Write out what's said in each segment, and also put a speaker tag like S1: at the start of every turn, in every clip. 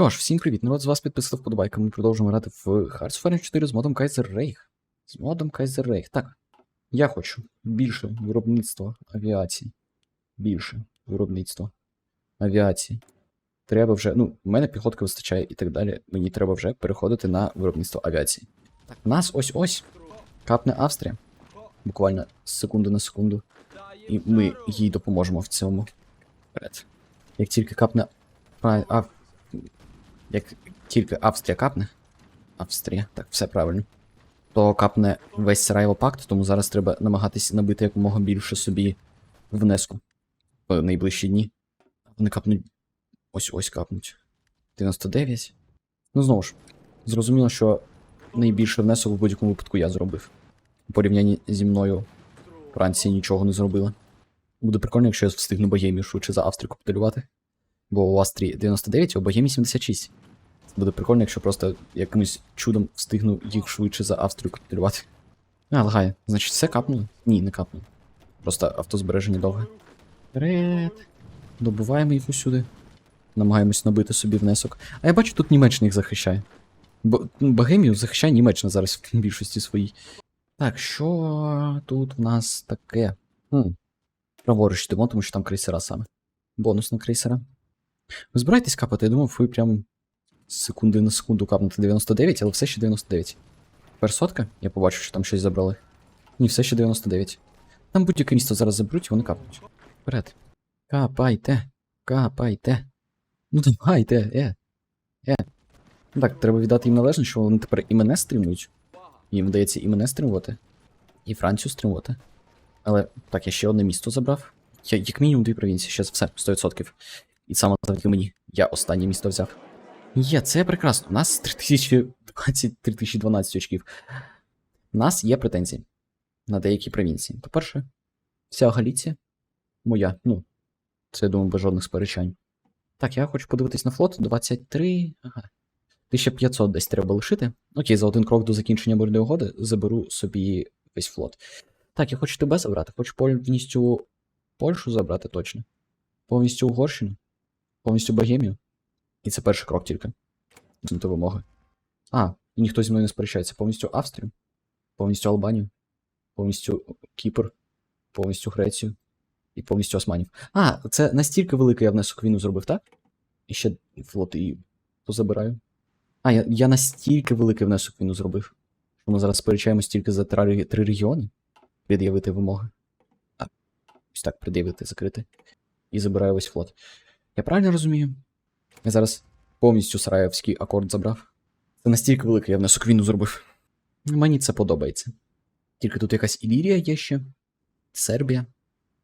S1: Ну ж, всім привіт, народ з вас підписав вподобайка. Ми продовжуємо грати в Hearts of Iron 4 з модом Kaiser Reich. З модом Kaiser Reich. Так. Я хочу більше виробництва авіації. Більше виробництва авіації. Треба вже. Ну, в мене піхотки вистачає і так далі. Мені треба вже переходити на виробництво авіації. Так, нас ось-ось капне Австрія. Буквально з секунди на секунду. І ми їй допоможемо в цьому. Як тільки капне. А, як тільки Австрія капне. Австрія, так, все правильно. То капне весь Сараєво пакт, тому зараз треба намагатись набити якомога більше собі внеску в найближчі дні. Вони капнуть. Ось ось капнуть. 99. Ну знову ж, зрозуміло, що найбільший внесок в будь-якому випадку я зробив. У порівнянні зі мною Франція нічого не зробила. Буде прикольно, якщо я встигну Богемію швидше за Австрію капітулювати. Бо у Австрії 99, а у Богемії 76. Буде прикольно, якщо просто якимось чудом встигну їх швидше за Австрію капітулювати. А, лагає. Значить, все капнуло? Ні, не капнуло. Просто автозбереження довге. Вперед. Добуваємо їх усюди. Намагаємось набити собі внесок. А я бачу, тут Німеччина їх захищає. Бо ну, Богемію захищає Німеччина зараз в більшості своїй. Так, що тут в нас таке? Хм. Праворуч йдемо, тому що там крейсера саме. Бонус на крейсера. Ви збираєтесь капати? Я думав, ви прям з секунди на секунду капнете 99, але все ще 99. Тепер сотка? Я побачив, що там щось забрали. Ні, все ще 99. Там будь-яке місто зараз заберуть, і вони капнуть. Вперед. Капайте. Капайте. Ну давайте, е. Е. Ну Так, треба віддати їм належне, що вони тепер і мене стримують. Їм вдається і мене стримувати, і Францію стримувати. Але так, я ще одне місто забрав. Я як мінімум дві провінції, ще все, 100%. І саме завдяки мені. Я останнє місто взяв. Є, це прекрасно. У нас 3020 3012 очків. У нас є претензії на деякі провінції. По-перше, вся Галіція моя. Ну, це я думаю, без жодних сперечань. Так, я хочу подивитись на флот. 23. Ага. 1500 десь треба лишити. Окей, за один крок до закінчення мирної угоди заберу собі весь флот. Так, я хочу тебе забрати, хочу повністю Польщу забрати точно. Повністю Угорщину, повністю Богемію. І це перший крок тільки. До вимоги. А, і ніхто зі мною не сперечається. Повністю Австрію, повністю Албанію, повністю Кіпр, повністю Грецію і повністю Османів. А, це настільки великий я внесок війну зробив, так? І ще флот і позабираю. А, я, я настільки великий внесок війну зробив. Що ми зараз сперечаємось тільки за три, три регіони. Пред'явити вимоги. А, ось так, пред'явити, закрити. І забираю весь флот. Я правильно розумію? Я зараз повністю Сараєвський акорд забрав. Це настільки великий я внесок війну зробив. Мені це подобається. Тільки тут якась Ілірія є ще. Сербія.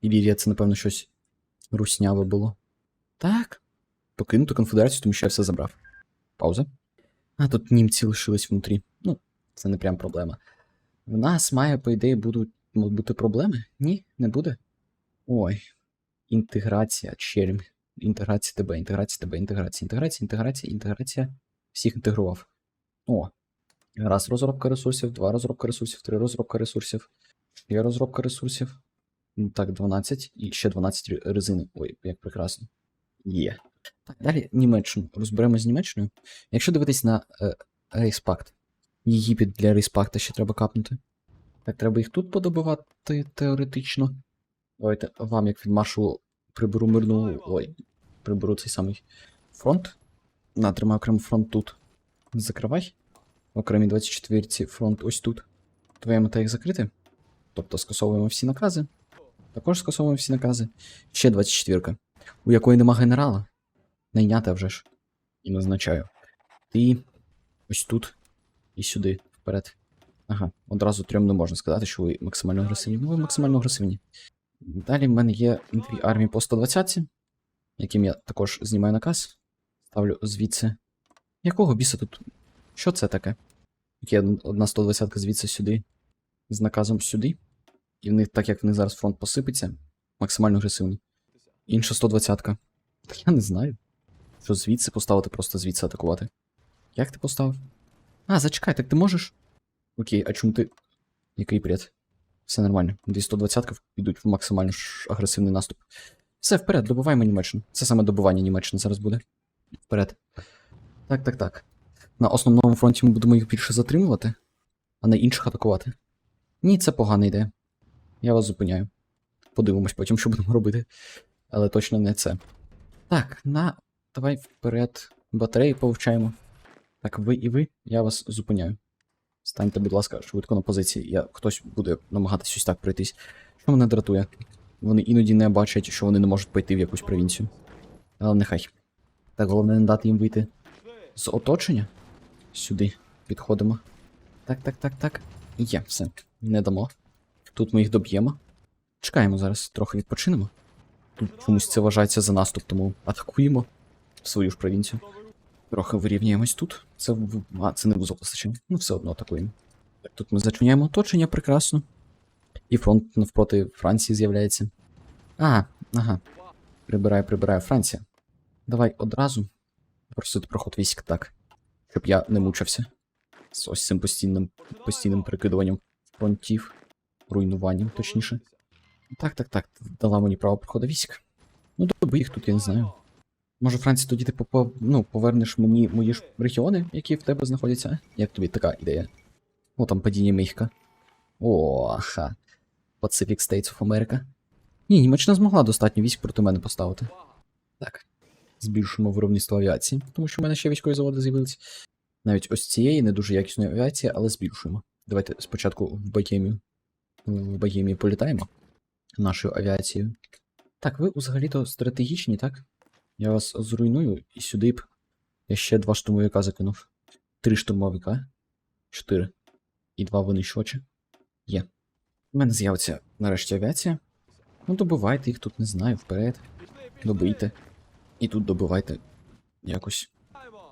S1: Ілірія це, напевно, щось русняве було. Так. Покинути конфедерацію, тому що я все забрав. Пауза. А тут німці лишились внутрі. Ну, це не прям проблема. В нас має, по ідеї, будуть бути проблеми? Ні, не буде. Ой. Інтеграція, черм. Інтеграція тебе, інтеграція тебе, інтеграція, інтеграція, інтеграція, інтеграція. Всіх інтегрував. О. Раз розробка ресурсів, два розробка ресурсів, три розробка ресурсів, чотири розробка ресурсів. Ну, Так, 12 і ще 12 ре- резини. Ой, як прекрасно. Є. Так, далі Німеччину. Розберемо з Німеччиною. Якщо дивитись на е, рейспакт, Єгипет для рейспакта ще треба капнути. Так, треба їх тут подобивати теоретично. Давайте вам, як від маршу, приберу мирну. Ой, приберу цей самий фронт. На, тримай окремо фронт тут. Закривай. Окремі 24 фронт ось тут. Твоя мета їх закрити. Тобто скасовуємо всі накази. Також скасовуємо всі накази. Ще 24, у якої нема генерала. Найнята вже ж. І назначаю. Ти ось тут і сюди, вперед. Ага, одразу трьом не можна сказати, що ви максимально агресивні. Ну, ви максимально агресивні. Далі в мене є дві армії по 120, яким я також знімаю наказ. Ставлю звідси. Якого біса тут? Що це таке? Є одна 120 звідси сюди, з наказом сюди. І в них, так як в них зараз фронт посипеться, максимально агресивний. Інша 120-ка. Та я не знаю. Що звідси поставити, просто звідси атакувати. Як ти поставив? А, зачекай, так ти можеш? Окей, а чому ти. Який бред? Все нормально. Дві 120 підуть в максимально агресивний наступ. Все, вперед, добуваємо Німеччину. Це саме добування Німеччини зараз буде. Вперед. Так, так, так. На основному фронті ми будемо їх більше затримувати, а на інших атакувати. Ні, це погана ідея. Я вас зупиняю. Подивимось потім, що будемо робити. Але точно не це. Так, на. Давай вперед. Батареї повчаємо. Так, ви і ви, я вас зупиняю. Станьте, будь ласка, швидко на позиції. Я, хтось буде намагатись ось так пройтись. Що мене дратує? Вони іноді не бачать, що вони не можуть пойти в якусь провінцію. Але нехай. Так, головне не дати їм вийти з оточення. Сюди підходимо. Так, так, так, так. Є, все. Не дамо. Тут ми їх доб'ємо. Чекаємо зараз, трохи відпочинемо. Тут чомусь це вважається за наступ, тому атакуємо в свою ж провінцію. Трохи вирівняємось тут. Це. А, це не вузол. Ну, все одно атакуємо. Так, тут ми зачиняємо оточення прекрасно. І фронт навпроти Франції з'являється. А, ага. Прибираю, прибираю Франція. Давай одразу просити проход військ так, щоб я не мучився. З ось цим постійним, постійним перекидуванням фронтів, руйнуванням, точніше. Так, так, так, дала мені право проходу військ. Ну, доби їх тут, я не знаю. Може, Франція, тоді ти попо, ну, повернеш мені мої ж регіони, які в тебе знаходяться? Як тобі така ідея? О, там падіння Мехіка. О, аха. Pacific States of America. Ні, Німеччина змогла достатньо військ проти мене поставити. Так. Збільшимо виробництво авіації, тому що в мене ще військові заводи з'явились. Навіть ось цієї не дуже якісної авіації, але збільшуємо. Давайте спочатку в Богемію. В Богемію політаємо нашою авіацією. Так, ви взагалі-то стратегічні, так? Я вас зруйную і сюди б. Я ще два штурмовика закинув. Три штурмовика. Чотири. І два винищувачі. Є. У мене з'явиться нарешті авіація. Ну, добивайте їх тут, не знаю, вперед. Добийте. І тут добивайте. Якось.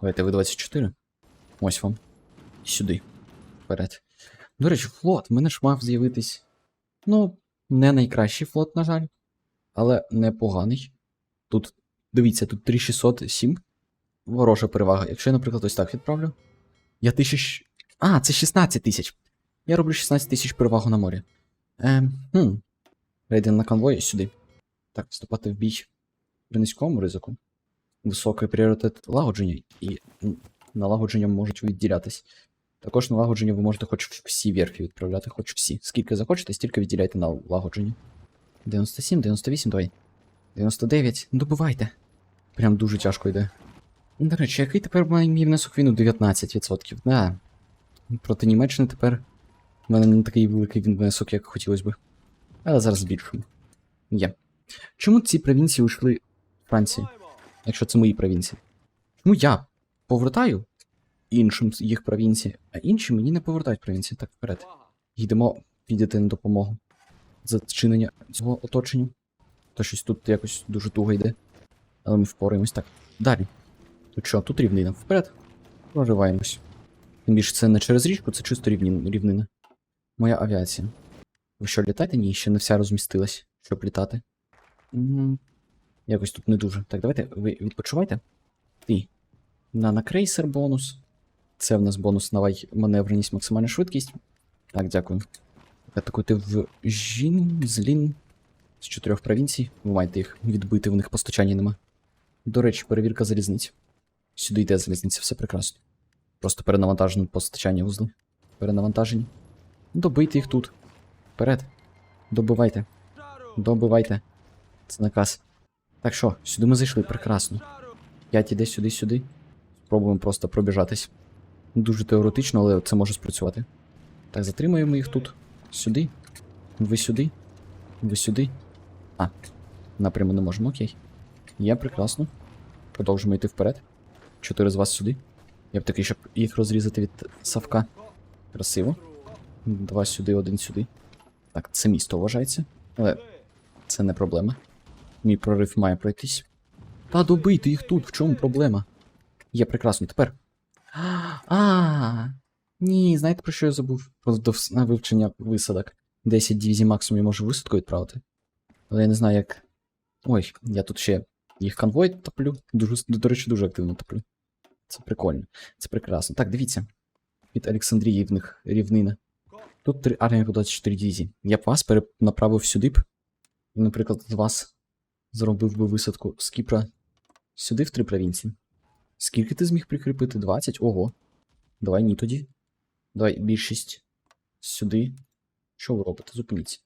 S1: Давайте ви 24. Ось вам. І сюди. Вперед. До речі, флот. В мене ж мав з'явитись. Ну, не найкращий флот, на жаль. Але непоганий. Тут, дивіться, тут 3607. Ворожа перевага. Якщо я, наприклад, ось так відправлю. Я тисяч. А, це 16 тисяч. Я роблю 16 тисяч перевагу на морі. Ем, хм. Рейден на конвої сюди. Так, вступати в бій при низькому ризику. Високий пріоритет лагодження, і м, налагодженням можуть відділятись. Також налагодження ви можете хоч всі верфі відправляти, хоч всі. Скільки захочете, стільки відділяйте на лагодження. 97, 98, давай. 99, ну добивайте. Прям дуже тяжко йде. До речі, який тепер має мій внесок війну? 19%. Да. Проти Німеччини тепер в мене не такий великий внесок, як хотілося би. Але зараз збільшимо. Є. Чому ці провінції ушли Франції, якщо це мої провінції? Чому я повертаю іншим їх провінції, а інші мені не повертають провінції. Так, вперед. Йдемо підійти на допомогу. Зачинення цього оточення. То щось тут якось дуже туго йде. Але ми впораємось так. Далі. Тут що, тут рівнина. Вперед. Прориваємось. Тим більше це не через річку, це чисто рівнина. Моя авіація. Ви що, літаєте? Ні, ще не вся розмістилась, щоб літати. М, Якось тут не дуже. Так, давайте ви відпочивайте. Ти. На на крейсер бонус. Це в нас бонус на маневреність, максимальна швидкість. Так, дякую. Атакуйте в Жін, Злін з чотирьох провінцій. Ви маєте їх відбити, в них постачання нема. До речі, перевірка залізниць. Сюди йде залізниця, все прекрасно. Просто перенавантажені постачання вузли. Перенавантажені. Добийте їх тут. Вперед. Добивайте. Добивайте. Це наказ. Так що, сюди ми зайшли, прекрасно. П'ять іде сюди, сюди. Спробуємо просто пробіжатись. Дуже теоретично, але це може спрацювати. Так, затримуємо їх тут. Сюди. Ви сюди. Ви сюди. А, напряму не можемо, окей. Є, прекрасно. Продовжимо йти вперед. Чотири з вас сюди. Я б такий, щоб їх розрізати від Савка. Красиво. Два сюди, один сюди. Так, це місто вважається. Але це не проблема. Мій прорив має пройтись. Та добийте їх тут, в чому проблема? Є прекрасно, тепер. А, ні, знаєте про що я забув? Про на вивчення висадок. 10 дивізій максимум я можу висадку відправити. Але я не знаю, як. Ой, я тут ще їх конвой топлю. Дуже, до речі, дуже активно топлю. Це прикольно. Це прекрасно. Так, дивіться. Від Олександрії рівнина. Тут три армії по 24 дивізії. Я б вас перенаправив сюди б. І, наприклад, з вас зробив би висадку з Кіпра сюди в три провінції. Скільки ти зміг прикріпити? 20? Ого. Давай ні тоді. Давай більшість сюди. Що ви робите? Зупиніться.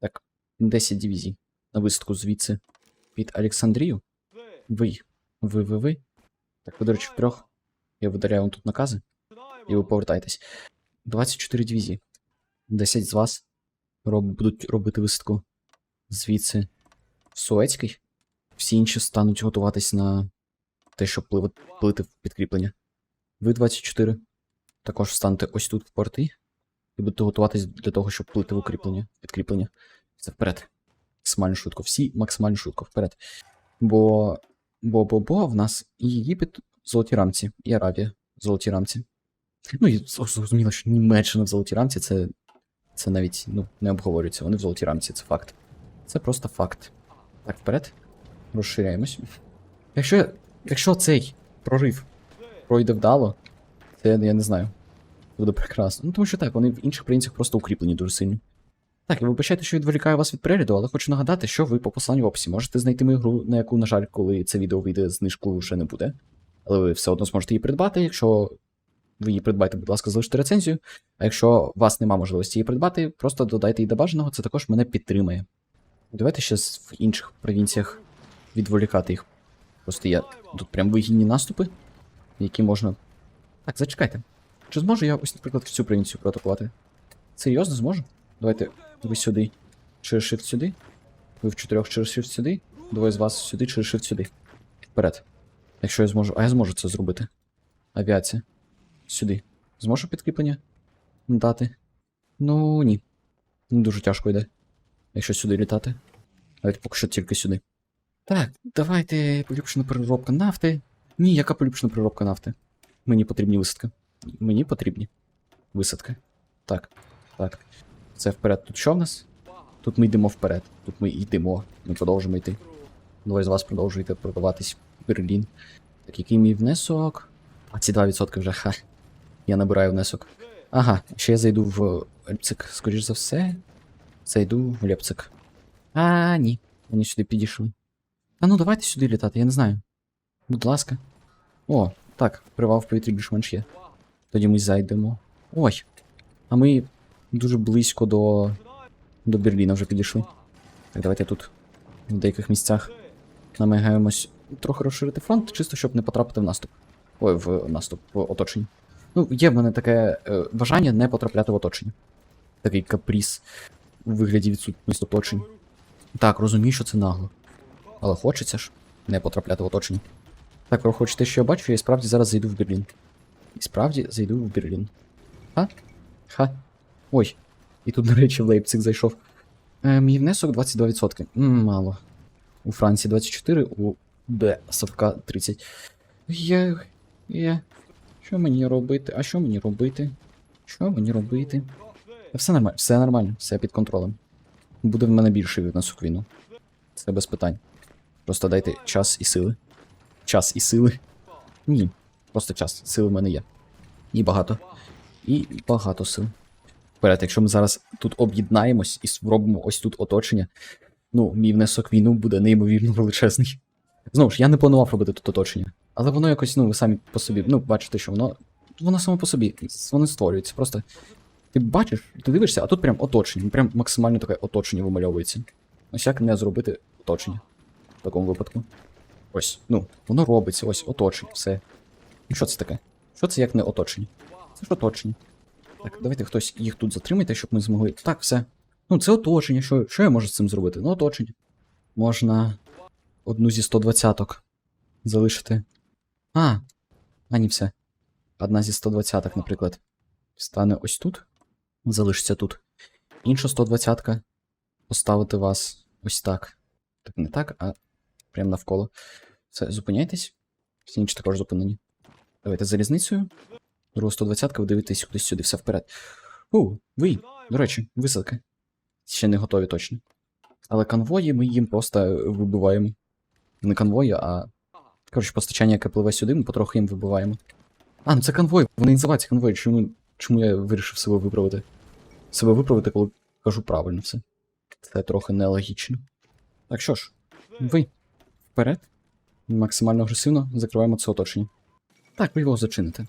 S1: Так, 10 дивізій. На висадку звідси під Олександрію. Ви. Ви, ви, ви. Так, ви, до речі, втрьох. Я видаляю вам тут накази. І ви повертайтесь. 24 дивізії. 10 з вас роб... будуть робити висадку звідси в Суецький. Всі інші стануть готуватись на те, щоб плити в підкріплення. Ви 24 також встанете ось тут в порти і будете готуватись для того, щоб плити в укріплення, підкріплення. Це вперед. Максимально швидко. Всі максимально швидко вперед. Бо. Бо бо бо в нас і Єгипет в золотій рамці, і Аравія в золотій рамці. Ну і зрозуміло, що Німеччина в золотій рамці це. Це навіть ну, не обговорюється. Вони в золотій рамці, це факт. Це просто факт. Так, вперед. Розширяємось. Якщо, якщо цей прорив пройде вдало, це я, не знаю. Буде прекрасно. Ну тому що так, вони в інших провінціях просто укріплені дуже сильно. Так, і вибачайте, що відволікаю вас від перегляду, але хочу нагадати, що ви по посиланню в описі можете знайти мою гру, на яку, на жаль, коли це відео вийде, знижку вже не буде. Але ви все одно зможете її придбати. Якщо ви її придбаєте, будь ласка, залиште рецензію. А якщо у вас нема можливості її придбати, просто додайте її до бажаного, це також мене підтримає. Давайте ще в інших провінціях відволікати їх. Просто є тут прям вигідні наступи, які можна. Так, зачекайте. Чи зможу я ось, наприклад, цю провінцію проатакувати? Серйозно зможу? Давайте ви сюди. Через shift сюди. Ви в чотирьох через shift сюди. Двоє з вас сюди, через shift сюди. Вперед. Якщо я зможу. А я зможу це зробити. Авіація. Сюди. Зможу підкріплення? Дати? Ну ні. Дуже тяжко йде. Якщо сюди літати. Давайте поки що тільки сюди. Так, давайте поліпшена переробка нафти. Ні, яка поліпшена переробка нафти? Мені потрібні висадки. Мені потрібні. Висадки. Так, так. Це вперед. Тут що в нас? Тут ми йдемо вперед. Тут ми йдемо. Ми продовжуємо йти. Двоє з вас продовжуєте продаватись в Берлін. Так, який мій внесок? 22% вже, ха. Я набираю внесок. Ага, ще я зайду в Лепцик, скоріш за все. Зайду в Лепцик. А, ні. Вони сюди підійшли. А ну давайте сюди літати, я не знаю. Будь ласка. О, так, привал в повітрі більш-менш є. Тоді ми зайдемо. Ой. А ми дуже близько до. до Берліна вже підійшли. Так, давайте тут в деяких місцях намагаємось трохи розширити фронт, чисто щоб не потрапити в наступ. Ой, в наступ, в оточення. Ну, є в мене таке е, бажання не потрапляти в оточення. Такий капріз у вигляді відсутності оточень. Так, розумію, що це нагло. Але хочеться ж не потрапляти в оточення. Так, ви хочете, що я бачу, я і справді зараз зайду в Берлін. І справді зайду в Берлін. Ха? Ха. Ой. І тут, до речі, в Лейпциг зайшов. Мій внесок 22%. М, мало. У Франції 24, у Б Савка 30. Є. Є. Що мені робити? А що мені робити? Що мені робити? Все нормально, все нормально, все під контролем. Буде в мене більший внесок війну. Це без питань. Просто дайте час і сили. Час і сили. Ні. Просто час. Сили в мене є. І багато. І багато сил. Вперед, якщо ми зараз тут об'єднаємось і зробимо ось тут оточення, ну, мій внесок війну буде неймовірно величезний. Знову ж, я не планував робити тут оточення. Але воно якось, ну, ви самі по собі, ну, бачите, що воно. Воно само по собі, воно створюється. Просто. Ти бачиш, ти дивишся, а тут прям оточення, прям максимально таке оточення вимальовується. Ось як не зробити оточення в такому випадку. Ось, ну, воно робиться, ось оточення, все. Ну що це таке? Що це як не оточення? Це ж оточення. Так, давайте хтось їх тут затримайте, щоб ми змогли. Так, все. Ну, це оточення. Що, що я можу з цим зробити? Ну, оточення. Можна одну зі 120-ок залишити. А, а ні, все. Одна зі 120-ок, наприклад, стане ось тут. Залишиться тут. Інша 120-ка поставити вас ось так. Так, не так, а прямо навколо. Все, зупиняйтесь. Всі інші також зупинені. Давайте залізницею. Другу 120 ви дивитесь кудись сюди, все вперед. У, ви, до речі, висадки. Ще не готові точно. Але конвої ми їм просто вибиваємо. Не конвої, а. Коротше, постачання, яке пливе сюди, ми потроху їм вибиваємо. А, ну це конвой, вони називаються конвої. Чому, чому я вирішив себе виправити? Себе виправити, коли кажу правильно все. Це трохи нелогічно. Так що ж, ви вперед. Максимально агресивно закриваємо це оточення. Так, ви його зачините.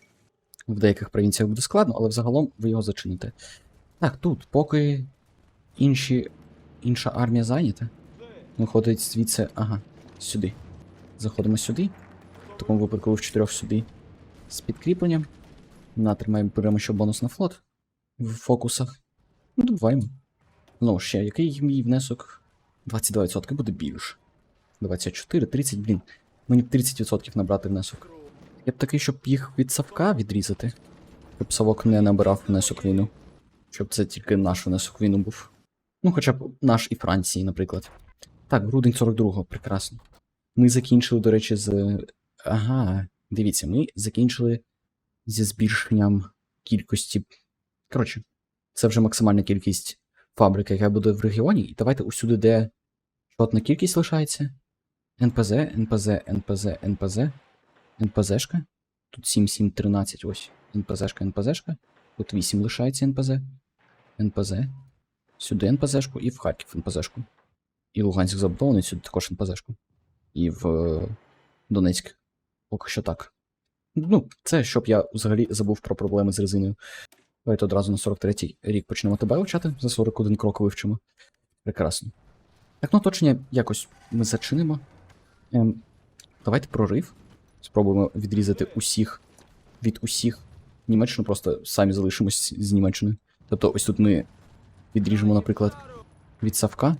S1: В деяких провінціях буде складно, але взагалом ви його зачините. Так, тут, поки інші, інша армія зайнята, виходить звідси. Ага, сюди. Заходимо сюди. В такому випадку ви в чотирьох сюди. З підкріпленням. Натримаємо, беремо ще бонус на флот в фокусах. Ну, добуваємо. Ж ще, який мій внесок? 22% буде більше. 24, 30, блін. Мені б 30% набрати внесок. Я б такий, щоб їх від Савка відрізати. Щоб Савок не набирав внесок війну. Щоб це тільки наш внесок був. Ну, хоча б наш і Франції, наприклад. Так, грудень 42-го, прекрасно. Ми закінчили, до речі, з. Ага, дивіться, ми закінчили зі збільшенням кількості. Коротше, це вже максимальна кількість фабрик, яка буде в регіоні. І давайте усюди, де чотна кількість лишається. НПЗ, НПЗ, НПЗ, НПЗ, НПЗшка. Тут 7, 7, 13, ось. НПЗшка, НПЗшка. Тут 8 лишається НПЗ. НПЗ. Сюди НПЗшку і в Харків НПЗшку. І Луганськ забудований, сюди також НПЗшку. І в е, Донецьк. Поки що так. Ну, це щоб я взагалі забув про проблеми з резиною. Давайте одразу на 43-й рік почнемо тебе вчати, за 41 крок вивчимо. Прекрасно. Так, ну оточення якось ми зачинимо. Ем, давайте прорив. Спробуємо відрізати усіх від усіх. Німеччину просто самі залишимось з Німеччиною. Тобто, ось тут ми відріжемо, наприклад, від Савка.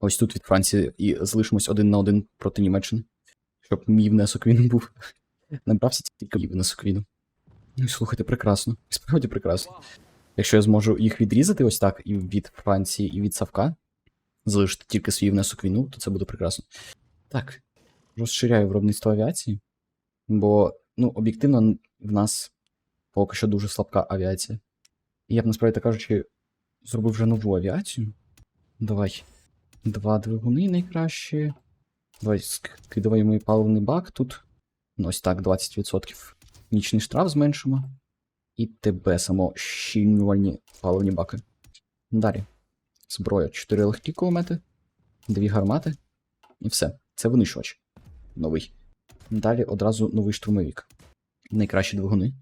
S1: Ось тут від Франції і залишимось один на один проти Німеччини. Щоб мій внесок він був. Набрався тільки мій внесок війну. Ну, слухайте, прекрасно. Справді прекрасно. Якщо я зможу їх відрізати ось так, і від Франції, і від Савка, залишити тільки свій внесок війну, то це буде прекрасно. Так, розширяю виробництво авіації, бо, ну, об'єктивно, в нас поки що дуже слабка авіація. І я б насправді кажучи, зробив вже нову авіацію. Давай. Два двигуни найкраще. Давай скидуваємо і паливний бак тут. Ну, ось так, 20%. Нічний штраф зменшимо. І тебе само щільнювальні паливні баки. Далі. Зброя. 4 легкі кулемети, 2 гармати. І все. Це винищувач. Новий. Далі одразу новий штурмовик. Найкращі двигуни.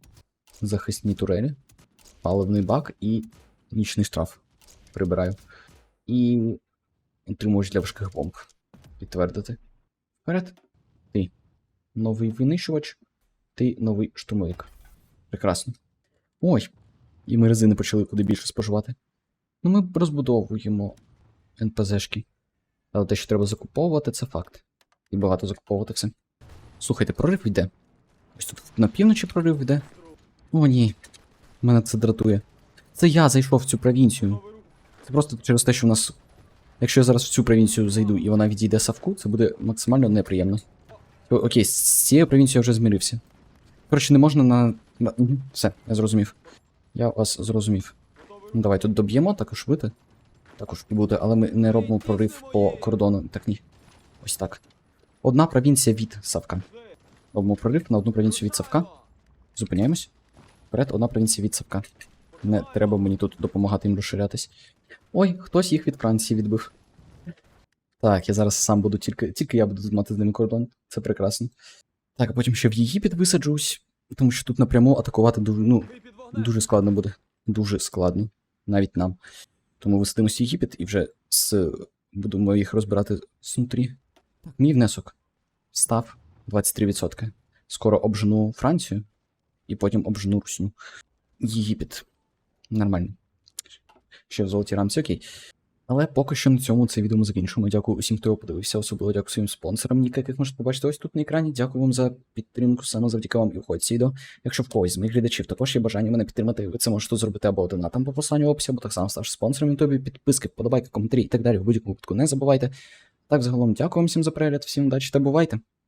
S1: Захисні турелі. Паливний бак і нічний штраф. Прибираю. І утримувач для важких бомб. Підтвердити. Вперед. Ти. Новий винищувач. Ти новий штурмовик. Прекрасно. Ой. І ми резини почали куди більше споживати. Ну, ми розбудовуємо НПЗшки. Але те, що треба закуповувати, це факт. І багато закуповувати все. Слухайте, прорив йде. Ось тут на півночі прорив йде. О, ні. Мене це дратує. Це я зайшов в цю провінцію. Це просто через те, що в нас. Якщо я зараз в цю провінцію зайду і вона відійде Савку, це буде максимально неприємно. О, Окей, з цією провінцією я вже змирився. Коротше, не можна на. Все, я зрозумів. Я вас зрозумів. Ну, давай тут доб'ємо, також бити. Також буде, але ми не робимо прорив по кордону. Так ні. Ось так. Одна провінція від Савка. Робимо прорив на одну провінцію від Савка. Зупиняємось. Вперед, одна провінція від Савка. Не треба мені тут допомагати їм розширятись. Ой, хтось їх від Франції відбив. Так, я зараз сам буду тільки. Тільки я буду мати з ними кордон. Це прекрасно. Так, а потім ще в Єгипет висаджусь, тому що тут напряму атакувати дуже, ну, дуже складно буде. Дуже складно. Навіть нам. Тому висадимось в Єгипет і вже з... будемо їх розбирати знутрі. Так, мій внесок став 23%. Скоро обжену Францію і потім обжену Русню. Єгипет. Нормально. Ще в золотій рамці, окей. Але поки що на цьому це відео ми закінчуємо. Дякую усім, хто його подивився. Особливо дякую своїм спонсорам, Ніка, яких можете побачити ось тут на екрані. Дякую вам за підтримку, саме завдяки вам і входить відео. Якщо в когось з моїх глядачів також є бажання мене підтримати, ви це можете зробити або донатом по посланню в описі, або так само ставши спонсором ютубі, підписки, вподобайки, коментарі і так далі. В будь-якому випадку не забувайте. Так, загалом, дякую вам всім за перегляд, всім удачі та бувайте!